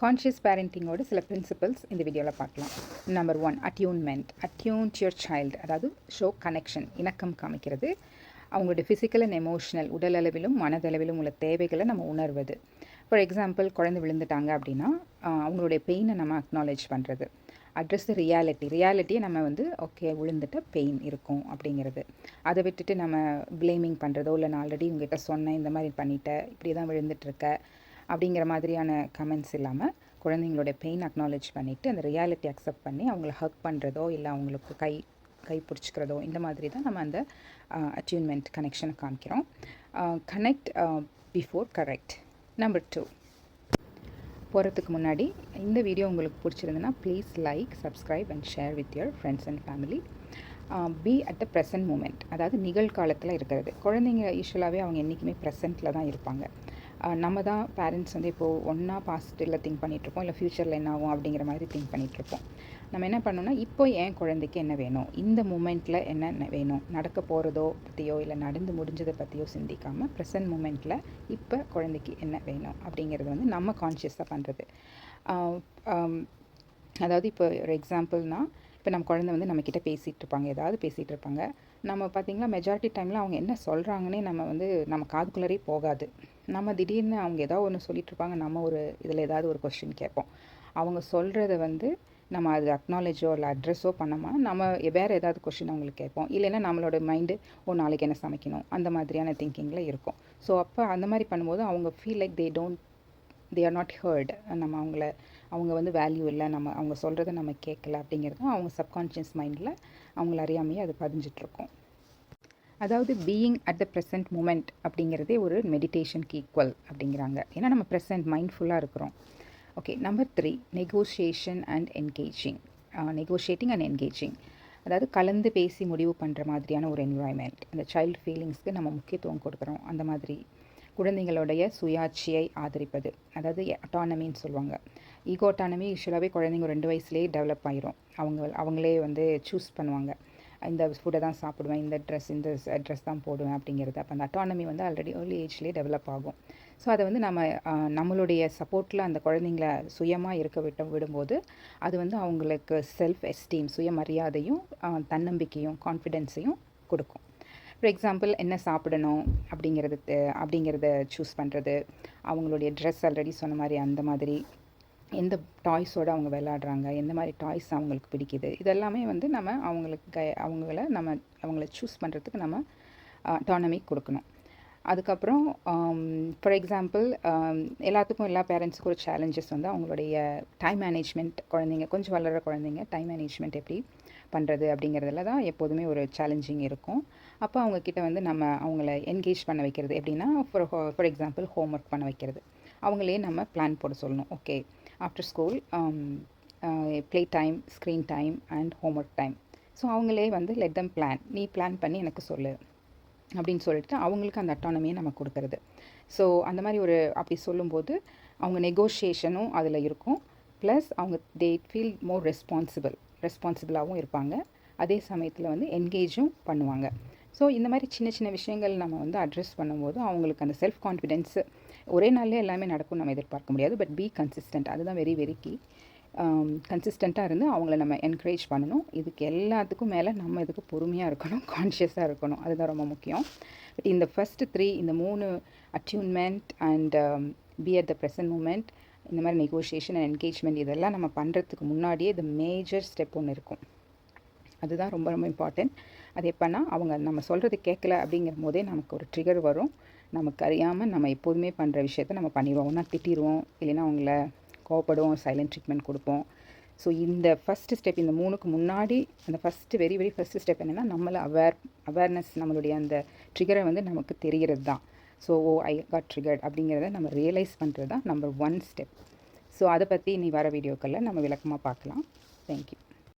Conscious பேரண்டிங்கோட சில principles இந்த வீடியோவில் பார்க்கலாம். Number one attunement attune to your child அதாவது ஷோ கனெக்ஷன் இணக்கம் காமிக்கிறது. அவங்களுடைய ஃபிசிக்கல் அண்ட் எமோஷனல் உடலளவிலும் மனதளவிலும் உள்ள தேவைகளை நம்ம உணர்வது. ஃபார் எக்ஸாம்பிள் குழந்தை விழுந்துட்டாங்க அப்படின்னா அவங்களுடைய பெயினை நம்ம அக்னாலேஜ் பண்ணுறது அட்ரஸ் த ரியாலிட்டி ரியாலிட்டியை நம்ம வந்து ஓகே விழுந்துட்ட பெயின் இருக்கும் அப்படிங்கிறது. அதை விட்டுட்டு நம்ம ப்ளேமிங் பண்ணுறதோ இல்லை நான் ஆல்ரெடி உங்ககிட்ட சொன்னேன் இந்த மாதிரி பண்ணிட்டேன் இப்படி தான் விழுந்துட்டுருக்க அப்படிங்கிற மாதிரியான கமெண்ட்ஸ் இல்லாமல் குழந்தைங்களோட பெயின் அக்னாலேஜ் பண்ணிவிட்டு அந்த ரியாலிட்டி அக்செப்ட் பண்ணி அவங்கள ஹக் பண்ணுறதோ இல்லை அவங்களுக்கு கை கை பிடிச்சிக்கிறதோ இந்த மாதிரி தான் நம்ம அந்த அச்சீவ்மெண்ட் கனெக்ஷனை காமிக்கிறோம். Connect before correct number two போகிறதுக்கு முன்னாடி இந்த வீடியோ உங்களுக்கு பிடிச்சிருந்துன்னா please like subscribe and share with your friends and family be at the present moment அதாவது நிகழ்காலத்தில் இருக்கிறது. குழந்தைங்க யூஸ்வலாகவே அவங்க என்றைக்குமே ப்ரெசண்ட்டில் தான் இருப்பாங்க. நம்ம தான் பேரண்ட்ஸ் வந்து இப்போது ஒன்றா பாசிட்டிவில் திங்க் பண்ணிகிட்ருப்போம் இல்லை ஃப்யூச்சரில் என்ன ஆகும் அப்படிங்கிற மாதிரி திங்க் பண்ணிகிட்ருப்போம் நம்ம என்ன பண்ணோம்னா இப்போ என் குழந்தைக்கு என்ன வேணும்? இந்த மூமெண்ட்டில் என்ன வேணும்? நடக்க போகிறதோ பற்றியோ இல்லை நடந்து முடிஞ்சதை பற்றியோ சிந்திக்காமல் ப்ரெசன்ட் மூமெண்ட்டில் இப்போ குழந்தைக்கு என்ன வேணும்? அப்படிங்கிறது வந்து நம்ம கான்ஷியஸாக பண்ணுறது அதாவது இப்போ ஒரு எக்ஸாம்பிள்னால் இப்போ நம்ம குழந்தை வந்து நம்மக்கிட்ட பேசிகிட்டு இருப்பாங்க. ஏதாவது பேசிகிட்டு இருப்பாங்க. நம்ம பார்த்திங்கன்னா மெஜாரிட்டி டைமில் அவங்க என்ன சொல்கிறாங்கன்னே நம்ம வந்து நம்ம காதுக்குள்ளரே போகாது. நம்ம திடீர்னு அவங்க ஏதாவது ஒன்று சொல்லிட்டு இருப்பாங்க நம்ம ஒரு இதில் ஏதாவது ஒரு கொஸ்டின் கேட்போம். அவங்க சொல்கிறத வந்து நம்ம அது அக்னாலேஜோ இல்லை அட்ரஸோ பண்ணாமல் நம்ம வேறு ஏதாவது கொஷின் அவங்களுக்கு கேட்போம். இல்லைன்னா நம்மளோட மைண்டு ஓ நாளைக்கு என்ன சமைக்கணும்? அந்த மாதிரியான திங்கிங்கில் இருக்கும். ஸோ அப்போ அந்த மாதிரி பண்ணும்போது அவங்க feel like they don't they are not hurt நம்ம அவங்கள அவங்க வந்து வேல்யூ இல்லை நம்ம அவங்க சொல்கிறத நம்ம கேட்கல அப்படிங்கிறது அவங்க சப்கான்ஷியஸ் மைண்டில் அவங்கள அறியாமையே அது பதிஞ்சிட்ருக்கோம் அதாவது being at the present moment அப்படிங்கிறதே ஒரு மெடிடேஷனுக்கு ஈக்குவல் அப்படிங்கிறாங்க. ஏன்னா நம்ம ப்ரெசன்ட் மைண்ட்ஃபுல்லாக இருக்கிறோம். Okay number three negotiation and engaging negotiating and engaging அதாவது கலந்து பேசி முடிவு பண்ணுற மாதிரியான ஒரு என்வாயன்மெண்ட் அந்த சைல்டு ஃபீலிங்ஸ்க்கு நம்ம முக்கியத்துவம் கொடுக்குறோம். அந்த மாதிரி குழந்தைங்களுடைய சுயாட்சியை ஆதரிப்பது. அதாவது அட்டானமின்னு சொல்லுவாங்க. ஈகோ அட்டானமி யூஸ்வலாகவே குழந்தைங்க ரெண்டு வயசுலேயே டெவலப் ஆயிரும். அவங்க அவங்களே வந்து சூஸ் பண்ணுவாங்க. இந்த ஃபுட்டை தான் சாப்பிடுவேன் இந்த ட்ரெஸ் இந்த ட்ரெஸ் தான் போடுவேன் அப்படிங்கிறது. அப்போ அந்த அட்டானமி வந்து ஆல்ரெடி ஏர்லி ஏஜ்லேயே டெவலப் ஆகும். ஸோ அதை வந்து நம்ம நம்மளுடைய சப்போர்ட்டில் அந்த குழந்தைங்கள சுயமாக இருக்க விட்டு விடும்போது அது வந்து அவங்களுக்கு செல்ஃப் எஸ்டீம் சுயமரியாதையும் தன்னம்பிக்கையும் கான்ஃபிடென்ஸையும் கொடுக்கும். ஃபார் எக்ஸாம்பிள் என்ன சாப்பிடணும் அப்படிங்கிறது அப்படிங்கிறத சூஸ் பண்ணுறது அவங்களுடைய ட்ரெஸ் ஆல்ரெடி சொன்ன மாதிரி அந்த மாதிரி எந்த டாய்ஸோடு அவங்க விளாட்றாங்க எந்த மாதிரி டாய்ஸ் அவங்களுக்கு பிடிக்குது இதெல்லாமே வந்து நம்ம அவங்களுக்கு கை அவங்கள நம்ம அவங்கள சூஸ் பண்ணுறதுக்கு நம்ம அட்டானமி கொடுக்கணும். அதுக்கப்புறம் ஃபார் எக்ஸாம்பிள் எல்லாத்துக்கும் எல்லா பேரண்ட்ஸுக்கும் ஒரு சேலஞ்சஸ் வந்து அவங்களுடைய டைம் மேனேஜ்மெண்ட் குழந்தைங்க கொஞ்சம் வளர்கிற குழந்தைங்க டைம் மேனேஜ்மெண்ட் எப்படி பண்ணுறது அப்படிங்கிறதுல தான் எப்போதுமே ஒரு சேலஞ்சிங் இருக்கும். அப்போ அவங்கக்கிட்ட வந்து நம்ம அவங்கள என்கேஜ் பண்ண வைக்கிறது எப்படின்னா for for example homework பண்ண வைக்கிறது. அவங்களே நம்ம பிளான் போட சொல்லணும். Okay after school play time screen time and homework time so அவங்களே வந்து லெட் தம் பிளான் நீ பிளான் பண்ணி எனக்கு சொல்லு. அப்படின்னு சொல்லிட்டு அவங்களுக்கு அந்த அட்டானமியை நம்ம கொடுக்கறது. ஸோ அந்த மாதிரி ஒரு அப்படி சொல்லும்போது அவங்க நெகோஷியேஷனும் அதில் இருக்கும். ப்ளஸ் அவங்க தே ஃபீல் மோர் ரெஸ்பான்சிபிள் ரெஸ்பான்சிபிளாகவும் இருப்பாங்க. அதே சமயத்தில் வந்து என்கேஜும் பண்ணுவாங்க. ஸோ இந்த மாதிரி சின்ன சின்ன விஷயங்கள் நம்ம வந்து அட்ரஸ் பண்ணும்போது அவங்களுக்கு அந்த செல்ஃப் கான்ஃபிடென்ஸு ஒரே நாள்லேயே எல்லாமே நடக்கும் நம்ம எதிர்பார்க்க முடியாது. பட் பி கன்சிஸ்டன்ட் அதுதான் வெரி வெரி கீ கன்சிஸ்டண்ட்டாக இருந்து அவங்கள நம்ம என்கரேஜ் பண்ணணும். இதுக்கு எல்லாத்துக்கும் மேலே நம்ம இதுக்கு பொறுமையாக இருக்கணும் கான்ஷியஸாக இருக்கணும். அதுதான் ரொம்ப முக்கியம். பட் இந்த ஃபஸ்ட்டு த்ரீ இந்த மூணு attunement and be at the present moment இந்த மாதிரி நெகோஷியேஷன் அண்ட் என்கேஜ்மெண்ட் இதெல்லாம் நம்ம பண்ணுறதுக்கு முன்னாடியே இந்த மேஜர் ஸ்டெப் ஒன்று இருக்கும். அதுதான் ரொம்ப ரொம்ப இம்பார்ட்டன்ட் அது எப்போன்னா அவங்க நம்ம சொல்கிறது கேட்கல அப்படிங்கிற போதே நமக்கு ஒரு ட்ரிகர் வரும். நமக்கு அறியாமல் நம்ம எப்போதுமே பண்ணுற விஷயத்த நம்ம பண்ணிடுவோம். ஒன்றா திட்டிடுவோம் இல்லைன்னா அவங்கள கோவப்படுவோம். சைலண்ட் ட்ரீட்மெண்ட் கொடுப்போம். ஸோ இந்த ஃபஸ்ட்டு ஸ்டெப் இந்த மூணுக்கு முன்னாடி அந்த first very very first step என்னென்னா நம்மளை அவேர் அவேர்னஸ் நம்மளுடைய அந்த ட்ரிகரை வந்து நமக்கு தெரிகிறது தான் so oh I got triggered அப்படிங்கிறத நம்ம ரியலைஸ் பண்ணுறது தான் நம்பர் ஒன் ஸ்டெப் ஸோ அதை பற்றி நீ வர வீடியோக்களில் நம்ம விளக்கமாக பார்க்கலாம். தேங்க்யூ